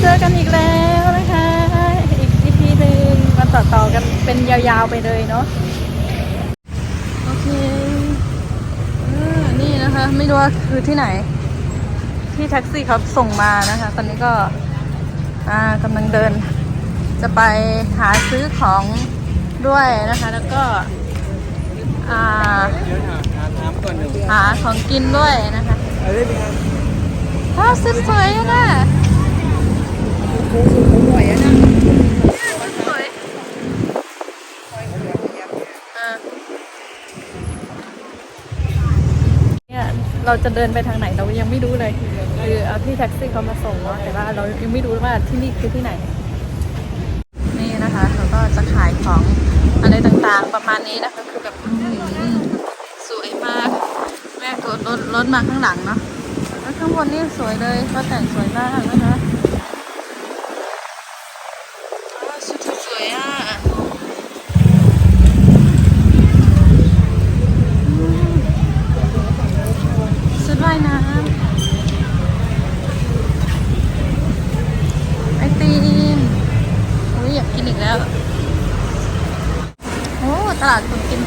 เจอกันอีกแล้วนะคะ อีก EP หนึ่งมาต่อต่อๆกันเป็นยาวๆไปเลยเนาะโอเคอ่านี่นะคะ ไม่รู้ว่าคือที่ไหน ที่แท็กซี่เขาส่งมานะคะ ตอนนี้ก็อ่ากำลังเดิน จะไปหาซื้อของด้วยนะคะ แล้วก็อ่าเดี๋ยวหาหาน้ำก่อนหนึ่งหาของกินด้วยนะคะอะไร เนี่ยเราจะเดินไปทางไหนเรายังไม่รู้เลย คือเอาที่แท็กซี่เขามาส่งเนาะแต่ว่าเรายังไม่รู้ว่าที่นี่คือที่ไหน นี่นะคะเราก็จะขายของอะไรต่างๆ ประมาณนี้นะคะคือแบบสวยมาก แม่รถรถรถมาข้างหลังเนาะแล้วข้างบนนี่สวยเลยเขาแต่งสวยมากนะคะว้าวชุดสวยอะอืมชุดว่ายน้ำไอติมอุ้ยอยา กินอีกแล้ว โอ้ ตลาดคนกิน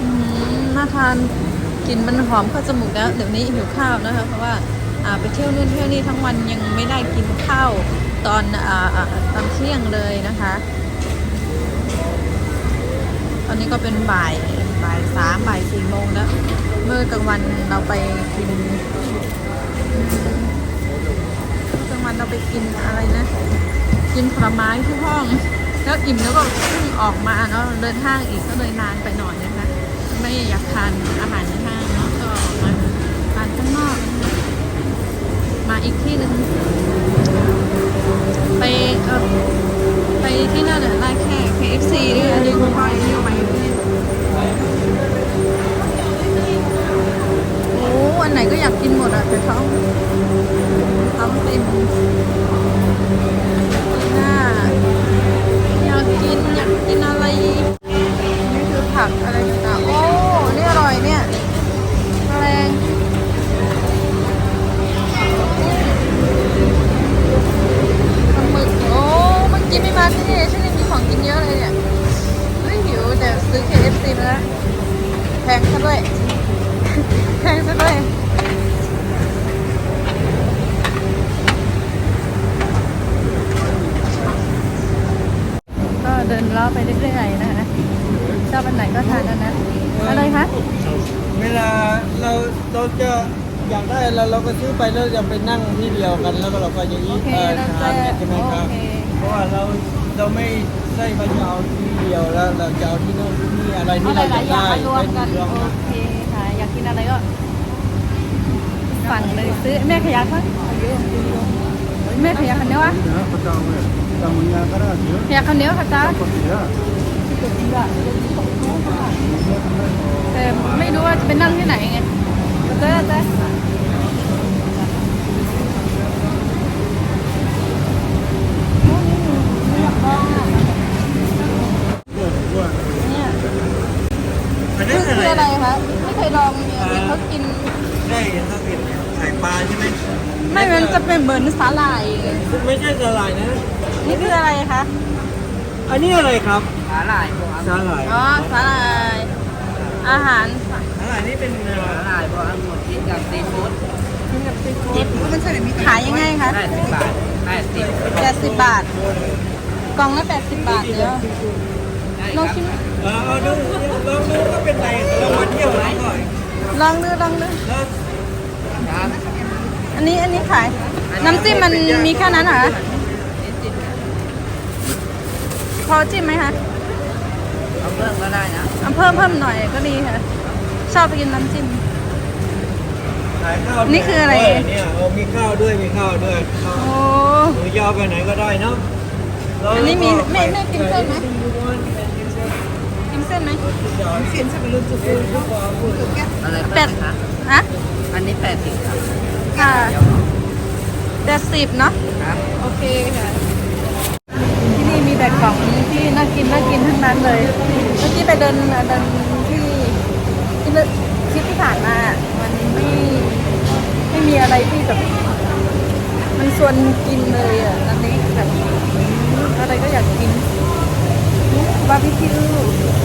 อืมน่าทานกลินมันหอมเข้าจมูกแล้ว เดี๋ยวนี้หิวข้าวนะคะ เพราะว่าไปเที่ยวนู่นเที่ยวนี่ทั้งวันยังไม่ได้กินข้าวตอนอ่อตอนเที่ยงเลยนะคะ ตอนนี้ก็เป็นบ่ายบ่ายสามบ่ายสี่โมงแล้ว มื่อกลางวันเราไปกินกลางวันเราไปกินอะไรนะ กินผลไม้ที่ห้อง แล้วอิ่มแล้วก็เพิ่งออกมาเนาะเดินห้างอีกก็เลยนานไปหน่อยนะคะ ไม่อยากทานอาหารในห้างเนาะก็มาทานข้างนอก มาอีกที่หนึ่งไปเออไปที่นั่นน่ะไล่แค่ KFC ด้วยอันนี้ไปเที่ย ไหนก็อยากกินหมดอะแต่เขาทำเป็นน่าอยากกินอยากกินอะไร นี่คือผักอะไรต่างๆโอ้ นี่อร่อยเนี่ยแรงปลาหมึก โอ้เมื่อกี้ไม่มาที่นี่ที่นี่มีของกินเยอะเลยเนี่ยเฮ้ยหิวแต่ซื้อ KFC มาแล้วแพงซะด้วย แพงซะด้วย ก็เดินล้อไปเรื่อยๆนะคะชอบอันไหนก็ทานอันนั้นอะไรคะ เวลาเราเราจะอยากได้เราเราก็ซื้อ ไปแล้วจะไปนั่งที่เดียวกันแล้วก็เราก็อย่างโอนี้เคเออเราทานจะเนี่ยใช่ไหมโอครับเค เพราะว่าเราเราไม่ใช่ว่าจะเอาที่เดียวแล้วเราจะเอาที่โน่นที่นี่อะไรเอาที่หเราลาอยายกๆอย่างได้มารวมกันเป็นรวมโอเคค่ะ อยากกินอะไรก็สั่งเลยซื้อแม่ขยักมั้ยแม่ขยักคันเนี้ยวะขยักคันเนี้ยวค่ะจ้าแต่ไม่รู้ว่าจะไปนั่งที่ไหนไงเจ๊เจ๊ อันนี่นี้คืออะไรคะไม่เคยลองเนี่ยเห็นเขากินได้ถ้ากินไข่ปลาใช่ไหมไม่มันจะเป็นเหมือนสาหร่าย ไม่ใช่สลายนะ นี่คืออะไรคะ อันนี้อะไรครับสาหร่ายพวกสาหร่ายอ๋อสาหร่าย อาหารสาหร่ายนี่เป็นเอ่อสาหร่ายพวกอังุ่นกินกับซีฟู้ดขายยังไงคะได้สิบบาทได้สิบแปดสิบบาท กล่องละแปดสิบบาทเดี๋ยวได้ ลองครับชิมเออเอาดูลองดูก็เป็นไรเรามาเที่ยวแล้วก็ลองดูลองดูแล้วครับอันนี้อันนี้ขาย น้ำจิ้มมันมีแค่นั้นเหรอพอจิ้มไหมคะเอาเพิ่มก็ได้นะเอาเพิ่มเพิ่มหน่อยก็ดีค่ะ ชอบไปกินน้ำจิ้ม ขายข้าวนี่คืออะไร เนี่ยเอามีข้าวด้วยมีข้าวด้วยข้าวโอ้หรือยาวไปไหนก็ได้เนาะแล้ว อันนี้มีก็ไม่ไม่กินเส้นไหมไปที่ดูว่ากินเส้นกินเส้นไหมเส้นใช่ไหมลูกจุ๊บจุ๊บจุ๊บอะไรแปเพิ่ดมคะฮะอันนี้แปดสิบครับค่ะแปดสิบเนาะครับโอเคค่ะที่นี่มีแต่ของที่น่ากินน่ากินทั้งนั้นเลยเมื่อกี้ไปเดินเดินที่ผ่านมามันไม่ไม่มีอะไรที่แบบมันชวนกินเลยอะอันนี้แบบ อะไรก็อยากกินบาร์บีคิว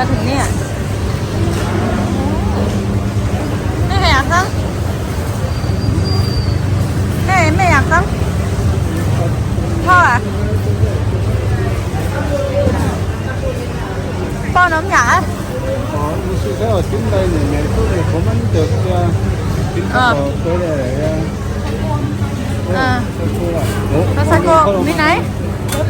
มาถึงเนี่ยไม่อยากสั่ง แม่ไม่อยากสั่งพ่ออ่ะพ่อน้องหยา อ๋อ你是在我进来里面做的我们就是经常做的那个 อ่า 说了 ภา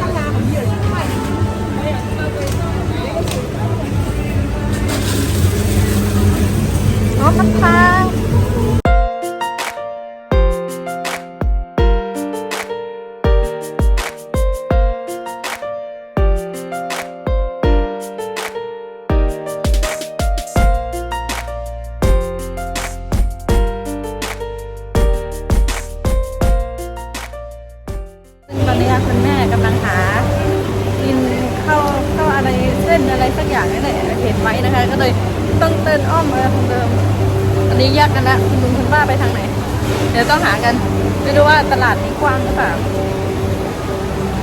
ษาโกมีไหนโอ้มั คุณลุงคุณป้าไปทางไหน เดี๋ยวต้องหากันไม่รู้ว่าตลาดนี้กว้างหรือเปล่า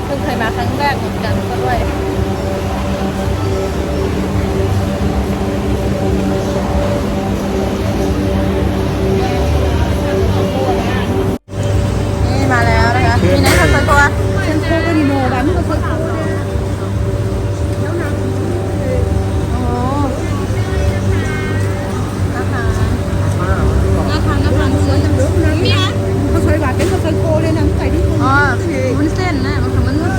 เพิ่งเคยมาครั้งแรกเหมือนกันก็ด้วยนี่มาแล้วนะคะมีไหนคะตัว senko đi nô lắm có senko โทานซื้อ nước lắm có xoay bạc cái có senko lên nắm phải đi อ๋อวุ้นเส้นนะมันคือมันวุ้นเส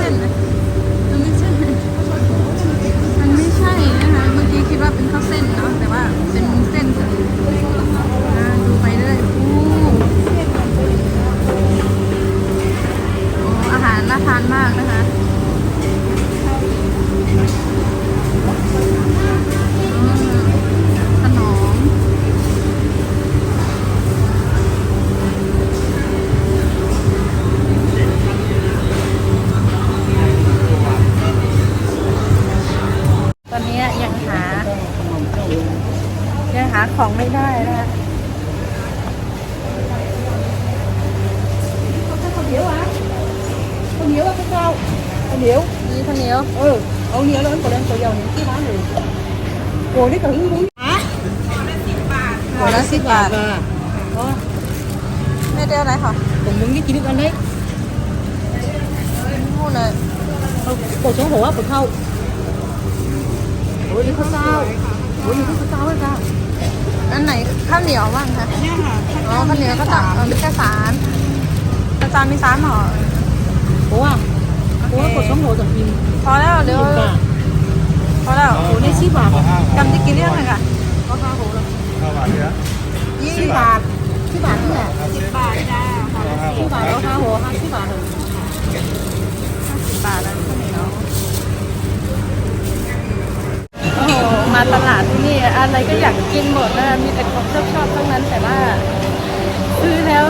้นนะมัน sao con nhiễu มีข้าวเหนียว ừ ông nhiễu lớn còn đang có dầu những cái bán này rồi đấy cả hứng hứng á หัวละสิบบาท đó ไม่ได้อะไรค่ะ còn những cái chi nước ăn đấy นู่นเลย Ờ, cổ số hổ á cổ thâu ủa đi không sao ủa đi không sao hết ra อันไหนข้าวเหนียวบ้างคะอ๋อข้าวเหนียวก็ตักเออมีแค่สามอาจารย์มีสามห่อ ủa à ủa cổ số hổ giật nhìn พอแล้วเดี๋ยว nhìn cả พอแล้ว ủa đây ship bạc à จำจะกินเรื่องอะไรกัน có hoa hổ đâu ยี่สิ ship บบาท bạc ship bạc thế nào ship bạc ra ship bạc có hoa hổ ha ship bạc rồi สิบบาทแล้วข้าวเหนียวโอ้โหมาตลาดที่นี่อะไรก็อยากกินหมดนะมีแต่ของชอบชอบๆทั้งนั้นแต่ว่าซื้อแล้ว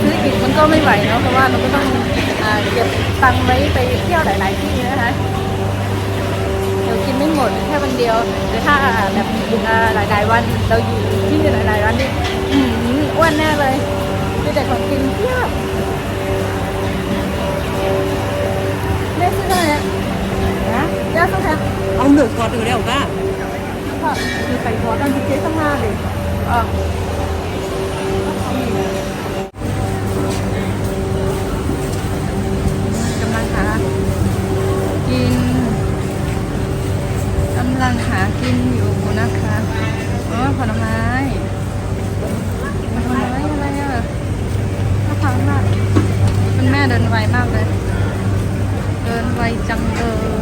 ซื้ออีกมันก็ไม่ไหวเนาะเพราะว่าเราก็ต้องอ่า เก็บตังค์ไว้ไปเที่ยวหลาย ๆ ที่นะคะเดี๋ยวกินไม่หมดแค่วันเดียวแต่ถ้าแบบอ่าหลาย ๆ วันเราอยู่ที่นี่หลาย ๆ วันนี่อื้อหืออ้วนแน่เลยมีแต่ของกินเพียบแม่ซื้ออะไรเนี่ย hả ย่าซื้อแพง ông được quạt được đâu cả ค่ะ thì phải quạt đang thực tế sang ha để อะกำลังหากินกำำลังหากินอยู่นะคะอ๋อผลไม้ผลไม้อะไรอะน่าทานมากคุณแม่เดินไวมากเลย เดินไวจังเลย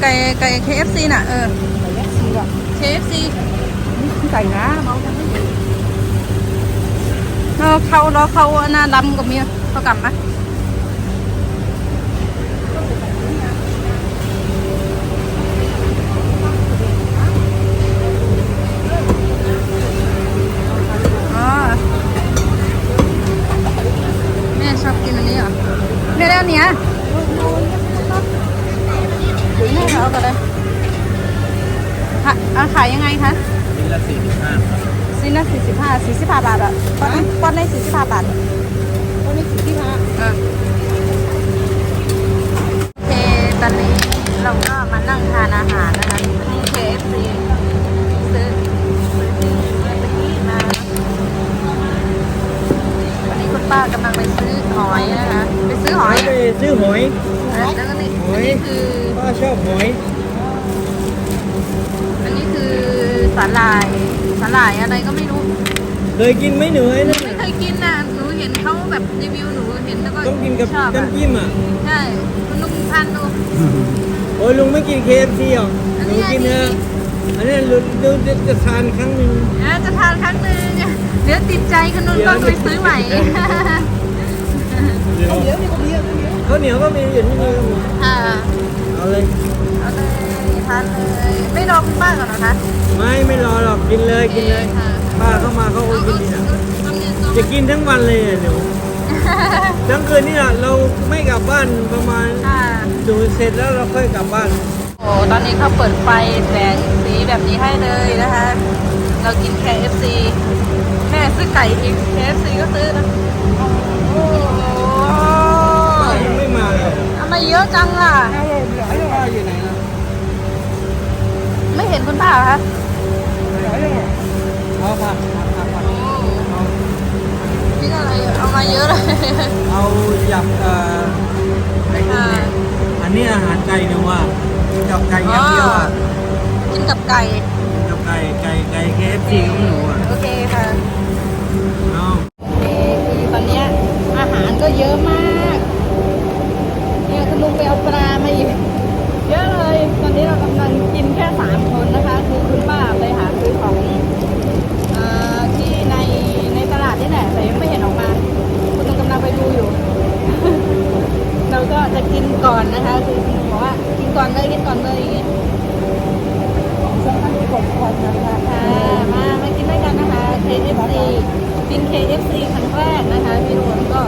ไก่ไก่ KFC น่ะ เออ KFC cày ná mau cho nó เราเขาเราเขาหน้าดำกับเมียเขากลับไหมอแม่ชอบกินอันนี้เหรอแม่ได้อันเนี้ยแม่เอาก็ได้ค่ะเอาขายยังไงคะ ชิ้นละสี่สิบห้า สิ้นละ สี่สิบห้าสี่สิบห้าบาทอะป้อนป้อนได้สี่สิบห้าบาท con đi chỉ mà อะโอเคตอนนี้เราก็มานั่งทานอาหารนะคะที่ KFC ซื้อซื้อที่เมื่อกี้มาวันนี้คุณป้ากำลังไปซื้อหอยนะคะไปซื้อหอยไปซื้อหอยแล้วก็นี่หอัอนยนี้คือป้าชอบหอยอันนี้คือสาหร่ายสาหร่ายอะไรก็ไม่รู้ เคยกินไหมหนูไอ้หนูนั่นไม่เคยกินน่ะหนูเห็นเขาแบบรีวิวหนูเห็นแล้วก็ต้องกินกับชอบอะน้ำจิ้มอะ ใช่คุณลุงทานดู โอ้ยลุงไม่กิน KFC หรออันลุนี้งกินเนอะอันนี้ลุงลุงจะจะทานครั้งหนึ่งอะจะทานครั้งหนึ่งเดี๋ยวติดใจคุณลุงก็ไปซื้อใหม่ con nhớ đi con nhớ con nhớ ข้าวเหนียวก็มีอยู่ที่นี่ก็มีอ่าเอาเลย เอาเลยทานเลย ไม่รอคุณป้าก่อนเหรอคะไม่ไม่รอหรอกกินเลยกินเลย ค่ะ ป้าเข้ามาเขาเอาก็เอากินนี่นะเอาเนี่ยเอาจะกินทั้งวันเลยอะหนูทั้งคืนนี่แหละเราไม่กลับบ้านประมาณค่ะดูเสร็จแล้วเราค่อยกลับบ้านโอ้ตอนนี้เขาเปิดไฟแสงสีแบบนี้ให้เลยนะคะ เรากิน KFC แม่ซื้อไก่อีก KFC ก็ซื้อนะโอ้โหป้ายังไม่มาเลยทำไมเยอะจังล่ะป้าอยู่ไหนล่ะไม่เห็นคุณป้าเหรอคะ เอาผักผักผักผักนี่อะไรเอามาเยอะเลย เอาหยับเอ่อไอ้นี่เนี่ยอันนี้อาหารไก่เนี่ยว่ากับไก่อย่างเดียวอะกินกับไก่ กับไก่ไก่ไก่ KFC ของหนูอะ โอเคค่ะ เอา โอเคคือตอนเนี้ยอาหารก็เยอะมากเนี่ยคุณลุงไปเอาปลามาอีกเยอะเลย ตอนนี้เรากำลังกินแค่สามคนนะคะ คือคุณป้าไปหาซื้อของเอ่อที่ในในตลาดนี่แหละแต่ยังไม่เห็นออกมา คุณลุงกำลังไปดูอยู่ เราก็จะกินก่อนนะคะ คือคุณลุงบอกว่ากินก่อนเลยกินก่อนเลยอย่างงี้ xong ăn cái cột cột là ค่ะมามากินด้วยกันนะคะ KFC กิน KFC ครั้งแรกนะคะพี่ทุกคนก็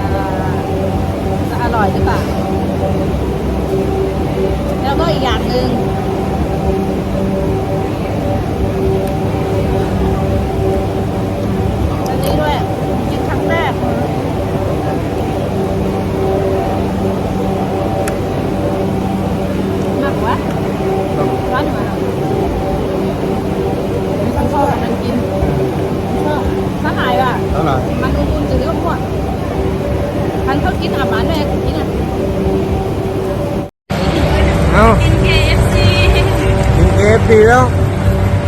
อ่าจะอร่อยหรือเปล่า แล้วก็อีกอย่างหนึ่ง แล้ว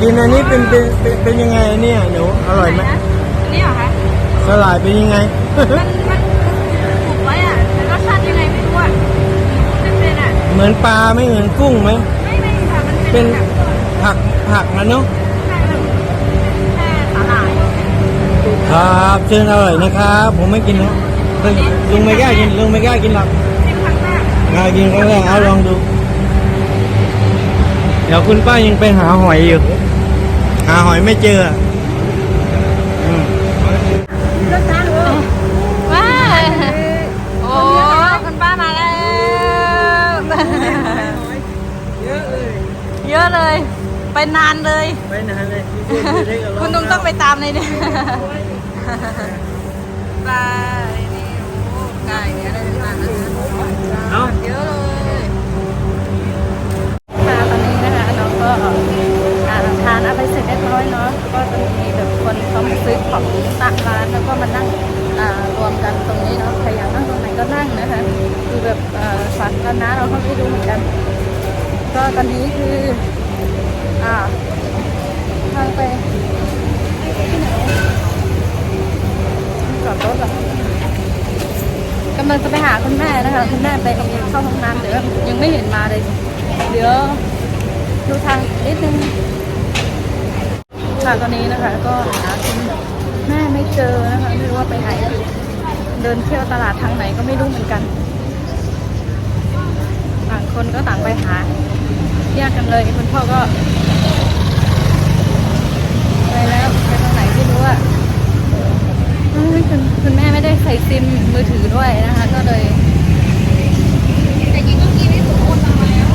กินอันนี้เป็นเป็นเป็นเป็นยังไงเนี่ยหนูอร่อยไหมอันนี้เหรอคะ สลายเป็นยังไง มันมันถูกไว้อะแต่รสชาติยังไงไม่รู้อะมันเป็นอะ เหมือนปลาไม่เหมือนกุ้งไหม ไม่ไม่ค่ะ มันเป็เป็นนแบบผักผักนะเนาะแค่แบบแค่สาหร่ายครับเชิญอร่อยนะครับ ผมไม่กินนะเฮ้ยลุงไม่กล้ากินลุงไม่กล้ากินหรอกกินครั้งแรก กล้ากินครั้งแรกเอาลองดูเดี๋ยวคุณป้ายังไปหาหอยอยู่ หาหอยไม่เจออะอืมว้าโอ้คุณป้ามาแล้ว เยอะเลยเยอะเลยไปนานเลย ไปนานเลยคุณลุงต้องไปตามเลยเนี่ยปลานี่โอ้ไก่อะไรต่างๆนะคะเอ้าเยอะเลย ก็อ่าทานอะไรเสร็จเรียบร้อยเนาะก็จะมีแบบคนเขามาซื้อของตักร้านแล้วก็มานั่งรวมกันตรงนี้เนาะใครอยากนั่งตรงไหนก็นั่งนะคะคือแบบอ่าสาธารณะเราก็ไม่รู้เหมือนกัน ก็ตอนนี้คืออ่าทางไปที่ไหนจอดรถหรอกำลังจะไปหาคุณแม่นะคะคุณแม่ไปเข้าห้องน้ำเดี๋ยวยังไม่เห็นมาเลย เดี๋ยว ดูทางนิดนึงค่ะตอนนี้นะคะ ก็หาคุณแม่ไม่เจอนะคะไม่รู้ว่าไปไหนเดินเที่ยวตลาดทางไหนก็ไม่รู้เหมือนกัน ต่างคนก็ต่างไปหาแยกกันเลยคุณพ่อก็ไปแล้วไปทางไหนไม่รู้อะคุณคุณแม่ไม่ได้ใส่ซิมมือถือด้วยนะคะ ก็เลย แต่ยิงก็กินให้ทุกคนมาแล้ว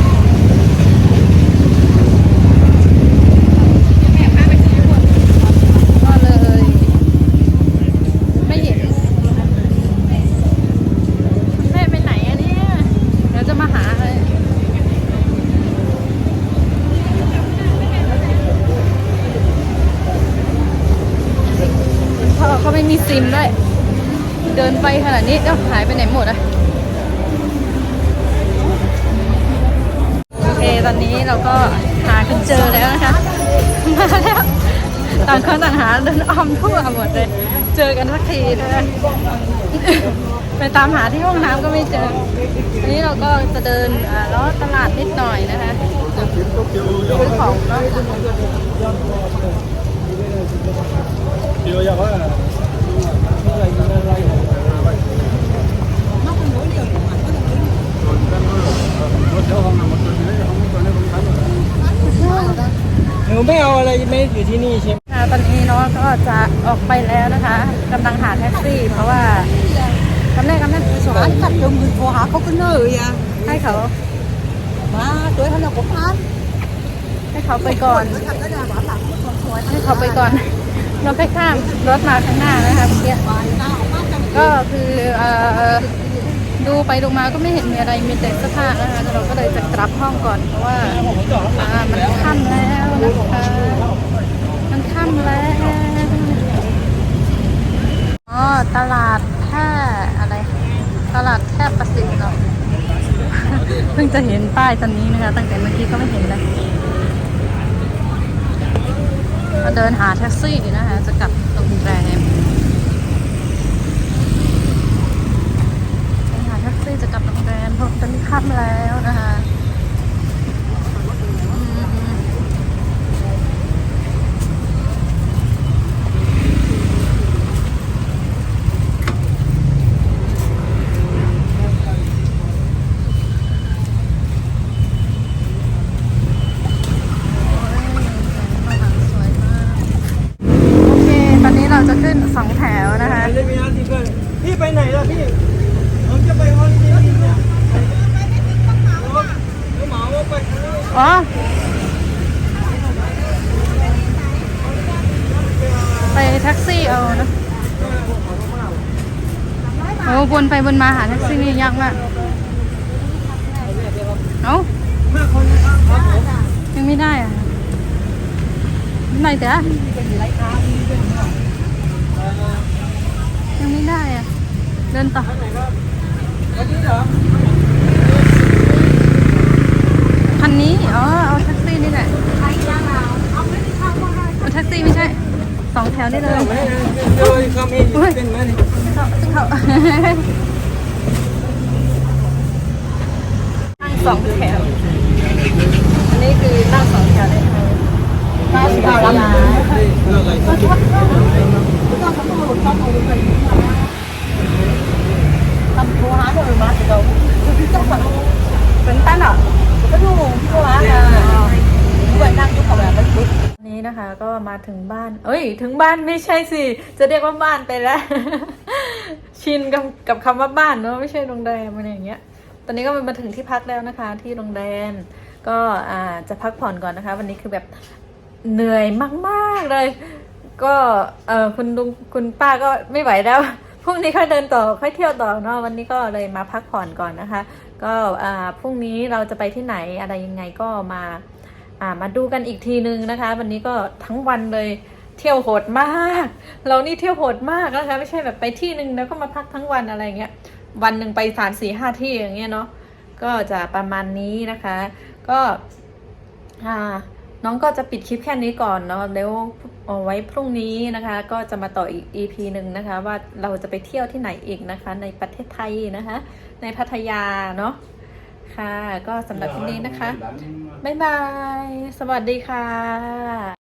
แม่พาไปซื้อหมด ก็เลย ไม่เห็นคุณแม่ไปไหนอะเนี่ย เดี๋ยวจะมาหาเลยคุณพ่อก็ไม่มีซิมด้วย เดินไป ขนาดนี้แล้วหายไปไหนหมดอะโอเคตอนนี้เราก็หากันเจอแล้วนะคะ มาแล้วต่างคนต่างหาเดินอ้อมทั่วหมดเลย เจอกันสักทีนะคะไปตามหาที่ห้องน้ำก็ไม่เจออันนี้เราก็จะเดินอ่าล้อตลาดนิดหน่อยนะคะซื้อของเนาะ หนูไม่เอาอะไรไม่อยู่ที่นี่ใช่ไหมค่ะตอนนี้เนาะก็จะออกไปแล้วนะคะกำลังหาแท็กซี่ เพราะว่ากำแรกกำแรกสวนขัดจมเงินโทรหาเขาก็เนยอะให้เขามาตัวท่าเราก็พานให้เขาไปก่อนขัดหัวให้เขาไปก่อนเราไปข้ามรถมาข้างหน้านะคะเมื่อกี้ก็คือเอ่อ ดูไปดูมาก็ไม่เห็นมีอะไรมีแต่เสื้อผ้านะคะเราก็เลยจะกลับห้องก่อนเพราะว่ามันค่ำแล้วนะคะมันค่ำแล้วอ๋อตลาดแค่อะไร ตลาดแค่ประสิทธิ์เนาะเพิ่งจะเห็นป้ายตอนนี้นะคะ ตั้งแต่เมื่อกี้ก็ไม่เห็นเลยมาเดินหาแท็กซี่นะคะจะกลับโรงแรม ไปหาแท็ก ซี่จะกลับโรงแรมเพราะตอนนี้ค่ำแล้วนะคะอืมโอ้ยสวยมากโอเค ตอนนี้เราจะขึ้นสองแถวนะคะ ไปเลยมีอาร์ติเกิลพี่ไปไหนล่ะพี่ผมจะไปฮอลิเดย์เนี่ยแล้วเหมาว่าไปข้างนอก อ๋อ ไปแท็กซี่เอานะ โอ้วนไปวนมาหาแท็กซี่นี่ยากมากเอ้าะยังไม่ได้อะไม่ได้แต่ยังไม่ได้อะเดินต่อวันนี้เหรอคันนี้อ๋อเอาแท็กซี่นี่แหละเอาแท็กซี่ไม่ใช่ สองแถวนี่เลยเดี๋ยเขามีเป็นไหมนี่เข้าเข้านั่งสองแถว อันนี้คือนั่งสองแถวได้ไหมมาสิบเวลาเรื่องทำโทรหาเธอมาเดี๋ยวเป็นตั้นเหรอก็ดูพี่โทรหาอะด้วยนั่งยุคกับแบบมันปุ๊บ นี้นะคะ ก็มาถึงบ้าน เอ้ย ถึงบ้านไม่ใช่สิ จะเรียกว่าบ้านไปแล้ว ชินกับกับคำว่าบ้านเนอะไม่ใช่โรงแรมอะไรอย่างเงี้ย ตอนนี้ก็มาถึงที่พักแล้วนะคะ ที่โรงแรมก็อ่าจะพักผ่อนก่อนนะคะ วันนี้คือแบบเหนื่อยมากๆเลย ก็เออคุณลุงคุณป้าก็ไม่ไหวแล้วพรุ่งนี้ค่อยเดินต่อค่อยเที่ยวต่อเนาะวันนี้ก็เลยมาพักผ่อนก่อนนะคะ ก็อ่าพรุ่งนี้เราจะไปที่ไหนอะไรยังไงก็มา อ่ามาดูกันอีกทีนึงนะคะ วันนี้ก็ทั้งวันเลยเที่ยวโหดมาก เรานี่เที่ยวโหดมากนะคะ ไม่ใช่แบบไปที่หนึ่งแล้วก็มาพักทั้งวันอะไรเงี้ยวันหนึ่งไปสามสี่ห้าที่อย่างเงี้ยเนาะก็จะประมาณนี้นะคะ ก็อ่าน้องก็จะปิดคลิปแค่นี้ก่อนเนาะแล้วเอาไว้พรุ่งนี้นะคะ ก็จะมาต่ออีก EP หนึ่งนะคะ ว่าเราจะไปเที่ยวที่ไหนอีกนะคะ ในประเทศไทยนะคะ ในพัทยาเนาะ ค่ะ ก็สำหรับที่นี้นะคะ บ๊ายบาย สวัสดีค่ะ